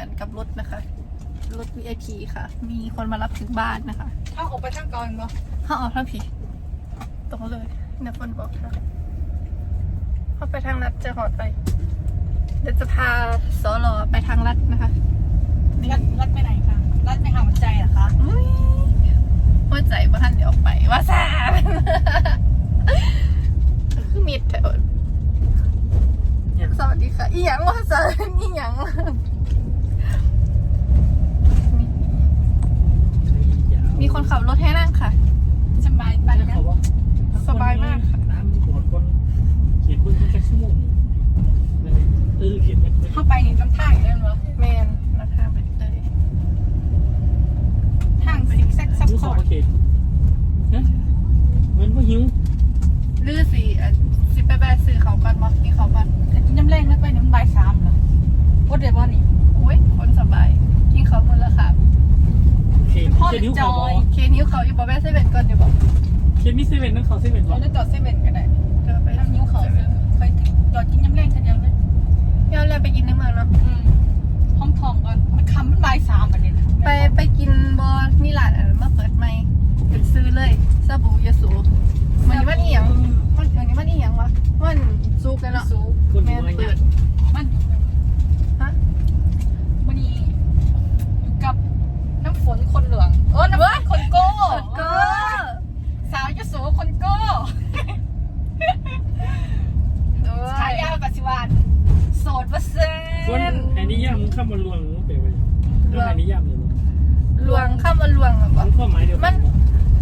มือนกับรถนะคะ รถ VIP ค่ะ มีคนมารับถึงบ้านนะคะถ้าออกไปทางกลางเนาะเขาออกทางผีตรงเลยนักบอลบอกค่ะ เขาไปทางลัดจะหอดไป เดี๋ยวจะพาสอลอไปทางลัดนะคะรัดรัดไปไหนคะรัดไปหาหัวใจเหรอคะอุ๊ยหัวใจบ้านเดี๋ยวไปว่าซาคือมีดแถวสวัสดีค่ะ อีหยังว่าซาอีหยังมี คนขับรถให้นั่งค่ะ สบายไปนะ สบายมากค่ะ น้ำปวดก้นเขียนเพิ่งแค่ชั่วโมงเออเขียนไม่ เข้าไปนี่ต้องทางเลยเหรอ แมนราคาไปเลย ทางซิกแซกซับ รู้ ซ้ ส อ อง น เขตนะเหมือนว่าหิว ลือสีอะสิไปแบะซื้อเขาก่อนมากินเขาก่อน แต่กินน้ำแรงแล้วไปน้ำใบายสามเหรอว่าเดี๋ยวว่านี่ อุ้ยคนสบาย กินเขาหมดแล้วค่ะ เขต พ่อ เข ห ต รือ นิ้ว จ เขา อย เคนิ้วเขาอยู่บอแบะเซเว่นก่อนอยู่บอก เขตมิเซเว่นนั่นเขาเซเว่นเราวะจะจอดเซเว่นก็ได้เดี๋ยวไปทางนิ้วเขาซื้อไปจอดกินน้ำแรงทันยังเลยเดี๋ยวเราไปกินในเมืองเนาะอืมห้องทองก่อนมันคำมันใบายสามแบบนี้นะไปไปกินบอมีร้านอะไรมาเปิดใหม่เป็นซื้อเลยสบู่ยาสูมันนี้มันเอียงมันอันนี้มันเอียงวะมันซุกแล้วเนาะสูคนแม่หัวนเปิเนี่ยด มัน ฮะ วันนี้อยู่กับน้ำฝนคนเหลือง เออน้ำฝนคนโก้ ก็ สาวยโสคนโก้ ฉายาปัจจุบันโสดเปอร์เซ็น ส่วน ต์ อันนี้ย่ำข้ามมาลวงเปลว่าแล้วอั นนี้ย่ำเลยลวงข้ามมาลวงอะบอมันข้อหมายเดียวมัน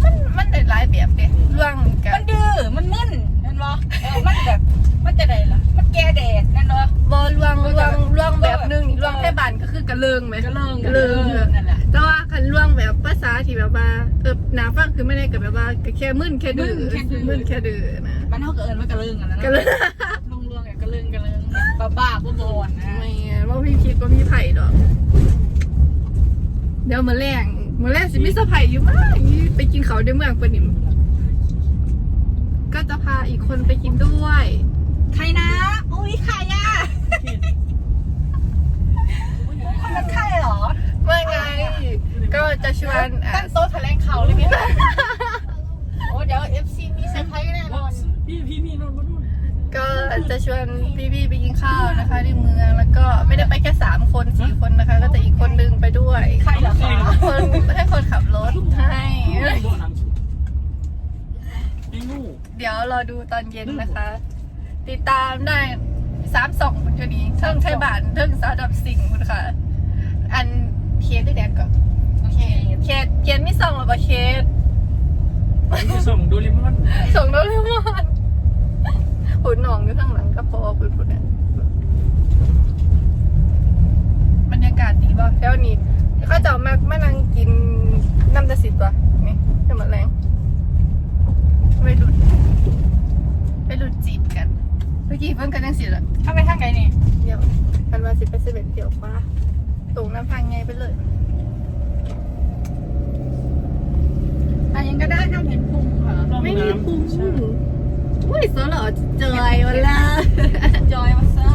มันมันได้หลายแบบเด้ลวงกัมันนดื้อ มันมึนนั่นวะเออมันแบบ มันจะได้ล่ะ มันแก่แดดนั่นวะบอลวงลวงลวงแบบหนึงนี่ลวงแค่บานก็คือกระเลิงไหมกระเลิงกระเลิงนั่นแหละแต่ว่าคันลวงแบบภาษาที่แบบว่าเออหนาฟังคือไม่ได้กับแบบว่าก็แค่มึนแค่ดื้อมึนแค่ดื้อนะมันเท่ากับเอิญว่ากระเลิงอะนะกระเลิงลุงเรืองอย่างกระเลิงกระเลิงบ้าบ้าบ้าบอนนะ ไม่งั้นว่าพี่คิดว่ามีไผ่ดอก เดี๋ยวมาแรงมาแรงสิมีสะไผ่อยู่มากไปกินเขาวในเมืองปะนิม ก็จะพาอีกคนไปกินด้วย ใครนะอุ้ยใครอะคนนั้นใครเหรอเมื่อไง ก็จะชวนอะตั้งโต๊ะแถลงข่าวเลยเนี่ยโอ้เดี๋ยว FC มีเซอร์ไพรส์แน่นอนพี่พี่พี่นนท์มาดู ก็จะชวนพี่ๆไปกินข้าวนะคะที่เมืองแล้วก็ไม่ได้ไปแค่สามคนสี่คนนะคะ ก็จะอีกคนนึงไปด้วยใครเหรอคะคนให้คนขับรถให้บ่อน้ำสุดไอ้งูเดี๋ยวรอดูตอนเย็นนะคะ ติดตามได้สามสองคนตัวนี้เทิงไทยบ้านเทิงสาวดับสิงห์คุณค่ะ อันเคสที่แดนก่อนโอเคเคสเกียนไม่ส่งหรอปะเคสจะส่งโดเรมอนส่งโดเรมอน หุ่นหนองอยู่ข้างหลังก็พอคุณคุณเนี่ยบรรยากาศดีป่ะแล้วนี่เขาจะเอามามานั่งกินน้ำตาสิบป่ะนี่จะมาแรงไม่หลุดไม่หลุดจีบกัน เมื่อกี้เพิ่งกันยังสิละถ้าไปทางไหนนี่ เดี๋ยวกันว่าสิไปเซเว่นเดี๋ยวป้าตรงน้ำพังไงไปเลย อันยังก็ได้ทำเห็นพุงค่ะ ไม่มีพุง อุ้ยโซหล่อเจอยวันละจอยมาซะ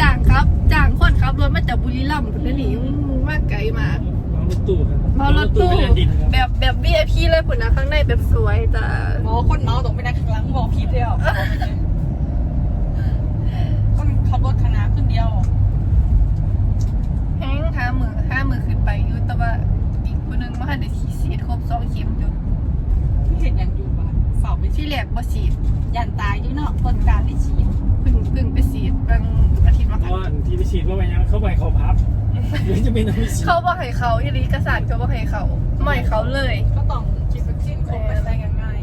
จ่างครับจ่างคนครับรถมาจากบุรีรัมย์พุ่นนี่มากไกลมากมารถตู้ครับมารถตู้ไปแลนดินครับแบบแบบ VIP เลยพุ่นนะข้างในแบบสวยจ้ะหมอคนเมาตกไปนั่งข้างหลังบอกผิดเดียวคนขับรถคณะขึ้นเดียวแห้งห้ามือห้ามือขึ้นไปอยู่แต่ว่าอีกคนนึงมาให้ได้ฉีดฉีดครบสองเข็มอยู่ที่เห็นอย่างอยู่บ้านเฝ้าไป ที่แรกบ่ฉีดยันตายอยู่เนาะคนการได้ฉีดเพิ่งเพิ่งไปฉีดบางอาทิตย์มาเพค่ะราะว่าที่ไปฉีดว่าไปยังเข้าไปเขาพับเดี๋ยวจะเป็นอะไรฉีดเขาบ่ให้เขาอีหลีกระสานเขาบ่ให้เขาไม่ให้เขาเลย ก็ต้องฉีดวัคซีนครบไปได้ง่าย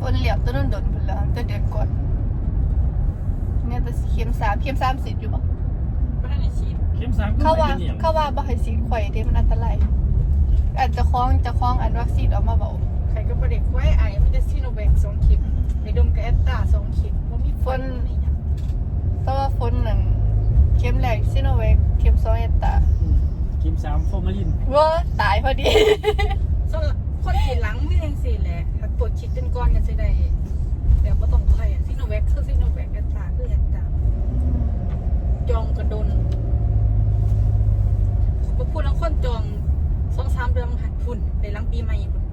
คนเหลียบต้นนดนพุ่นแล้วจะเดือนก่อนเนี่ยแต่เข็มสามเข็มสามสิบอยู่บ่ๆไม่ได้ฉีดเข้มสามก็เขาว่าไม่เป็นอย่างเขาว่าบ่ให้ฉีดไข่เด้มันอันตรายอาจจะคล้องจะคล้องอันวัคซีนออกมาเบา ใครก็ประเด็กไว้ไอ้ไม่ได้ซีโนแวคสองเข็มในดมกับแอตตาสองเข็มว่ามีฝนนี่แต่ว่าฝนนั่นเข็มแรกซิโนแวคเข็มสองเอตตาเข้มสามฟอร์มาลินว่าตายพอดี ส่วนคนขีดหลังไม่ยังสี่แหละถ้าตรวจฉีดเป็นก้อนกันจะได้เดี๋ยวก็ต้องไข่ซีโนแวคคือซีโนแวคแอตตาคือแอตตาจองกระดนบ่พูดแล้วคนจองสองสามเดือนมันหันพุ่นในหลังปีใหม่พุ่น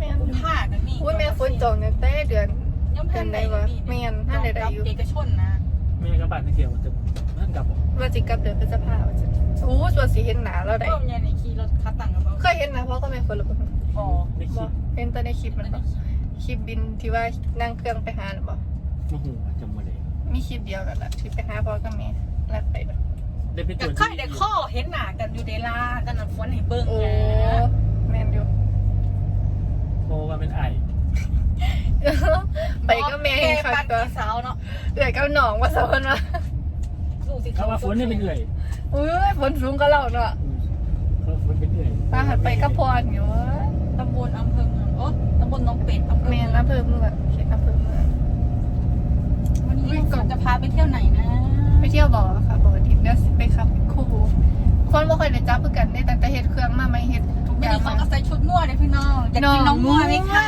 แม่นกุมภากันนี่อุ้ยแม่ฝนจองตั้งแต่เดือนยังเพิ่นได้เดือนใดวะนี่แม่นท่านใดๆอยู่จงกับเอกชนนะแม่ก็บ้านที่เกี่ยวจะนั่นกลับบอกว่าจิกลับเดือนพฤษภาคมจ้ะอู้ส่วนสีเห็นหนาแล้วได้ก็ยังในขี่รถคัดตังกับเขาเคยเห็นนะเพราะก็แม่ฝนหรือเปล่าอ๋อไม่คิบ่ดเห็นแต่ในคลิปมันบ่คลิปบินที่ว่านั่งเครื่องไปหาหรือเปล่ามาหูจำมาเลยมีคลิปเดียวกันแหละที่ไปหาพ่อกับแม่แล้วไปแบบได้เป็นกัตับวค่ายแต่ข้อเห็นหน้ากันอยู่เดล่ากันน้ำฝนให้เบิ่งโอ้ นะ แม่นอยู่ โมว่าเป็นไอ ไปก็แม่เห็นคักปันตัวพี่สาวเนาะเอื่อยก็หนองว่าสะพนว่าลูกสิเขาว่าฝนเนี่ยเป็นเอื่อยอุ้ยฝนสูงก็เล่าเนาะเขาฝนเป็นเอื่อยตาหันไปก็พรอยู่ตำบลอำเภอเมืองโอ้ตำบลหน้องเป็ดอำเภอแม่เมืองน้ำเพิ่มเมื่อเขียนน้ำเพิ่มเมื่อวันนี้น้องฝนจะพาไปเที่ยวไหนนะไปเที่ยวบ่อค่ะบ่อดินเดี๋ยวสิไปขับคู่คนบ่ค่อยได้จับเพื่อกันได้ตั้งแต่เฮ็ดเครื่องมาไม่เฮ็ดทุกอไม่ย่างได้เขามา ก็ใส่ชุดมั่วเลยพี่น้องอยากกินน้องมั่วไหมคะ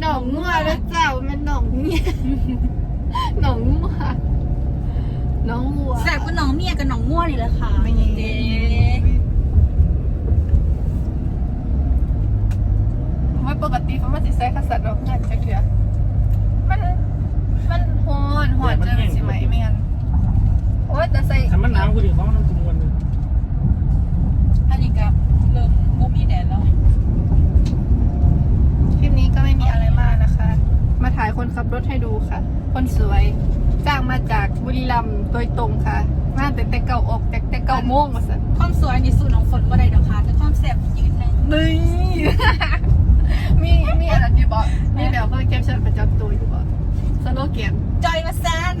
หนองงัวแล้วเจ้ามันหนองเมียหนองงัวหน้องวัวแสบกับน้องเมียกับน้องมั่วนี่แหละค่ะไม่เด้ว่าปกติเขามาสิใส่ขสัตว์เรางานจักเถื่อมัน มันฮอนหอนจังสิไหมแม่นโอ้ยแต่ใส่ คันมันหนาวกูดิเขาน้ำจำนวน อันนี้กับเริ่มบ่มีแดดแล้ว คลิปนี้ก็ไม่มีอะไรมากนะคะ มาถ่ายคนขับรถให้ดู ค่ะคนสวยจ้างมาจากบุรีรัมย์โดยตรงค่ะมาแต่แต่เก่าออกแต่แต่เก่าโมงมาสั่นความสวยนี่สู้น้องฝนบ่ได้ดอกค่ะแต่ความแซ่บยืนหนึงนี่มีมีอะไรอยู่บ่มีแบบว่าแคปชั่นประจำตัวอยู่บ่สโลแกนจอยมาซัน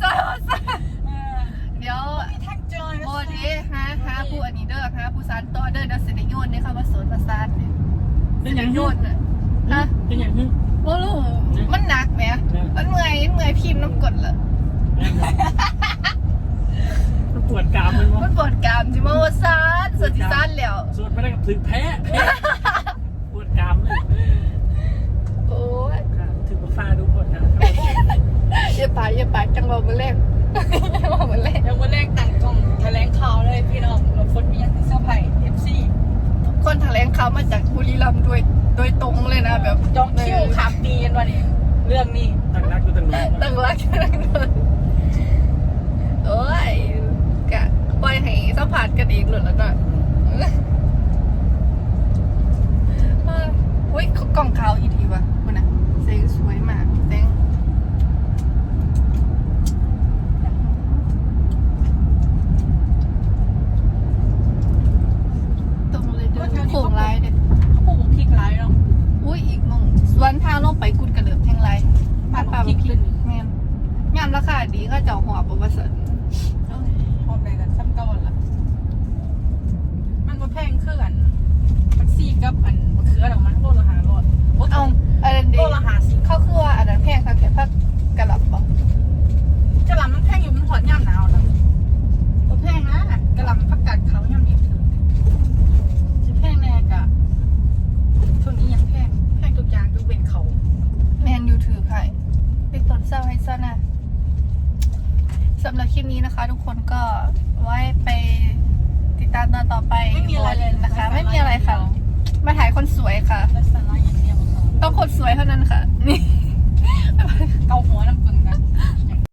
จ้าว่าซะเดี๋ยวมีแท็กจอยโมเดฮะฮะผู้อันนี้เด้อฮะผู้ซานต่อเด้อเดี๋ยวสิได้โยนเนี่ยค่ะว่าสวนมาซานเนี่ยเป็นอย่างโยยุ่นน่ะฮะ เป็นอย่างยุ่ บ่รู้มันหนักแหมมันเมื่อยมันเมื่อยพิมพ์น้ำกรดเหรอ มัน ปวดกรามมันมัวะนปวดกรามจิมาว่าซานสวนสิซานแล้วสวดไม่ได้กับถึงแพ้แพ้ปวดกรามเลยโอ้ยถึงมาฟาดูปวดกรามอย่าปากอย่าปากจังหวะมื้อแรกจังหวะมื้อแรกยังวันแรกตั้งกล้องแถลงข่าวเลยพี่น้องน้องฝนมีอย่างที่เซอร์ไพรส์ FC คนแถลงข่าวมาจากบุรีรัมย์โดยโดยตรงเลยนะแบบจองคิวขามปีกันวันนี้เรื่องนี้ตั้งรักกูตั้งรู้ตั้งรักตั้งนนโอ้ยกะปล่ อยให้สัมผัสกันเองหลุดแล้วก็เอออุ้ยกล่องขาวอีกทีวะคุณน่ะเซ็งสวยมากแตงตรงเลยเดินโค้งลายเด้เขาปลูกพริกหลายเนาะอุ้ยอีกมองสวนทางลงไปกุดกระเดิบแทงไรบ้านป่าพริกพริขึ้กนแม่นยามราคาดีก็เจ้าหัวประวสนพร้อมได้กันซ้ำเก่าหั่นละมันบ่ แพงคืออันแท็กซี่กับอันมะเขือดอกมันโลละห้าร้อยโอ้เอาอันนั้นดีโลละห้าสิบเขาคือว่าอันนั้นแพงค่ะแค่พักกระหลับบ่กะหล่ำมันแพงอยู่มันหอนย่ำหนาวนะบ่แพงนะกะหล่ำมันผักกาดขาวย่ำนี้ถึงจะแพงแน่กะช่วงนี้ยังแพงแพงทุกอย่างยกเว้นเขาแมนยูถือไผ่เป็นต้นเศร้าให้ซะนะสำหรับคลิปนี้นะคะ ทุกคนก็ไว้ไป ติดตามตอนต่อไปไม่มีอะไรเลยนะคะ ไม่มีอะไรค่ะ มาถ่ายคนสวยค่ะต้องคนสวยเท่านั้นค่ะ นี่ เกาหัวน้ำปุ่น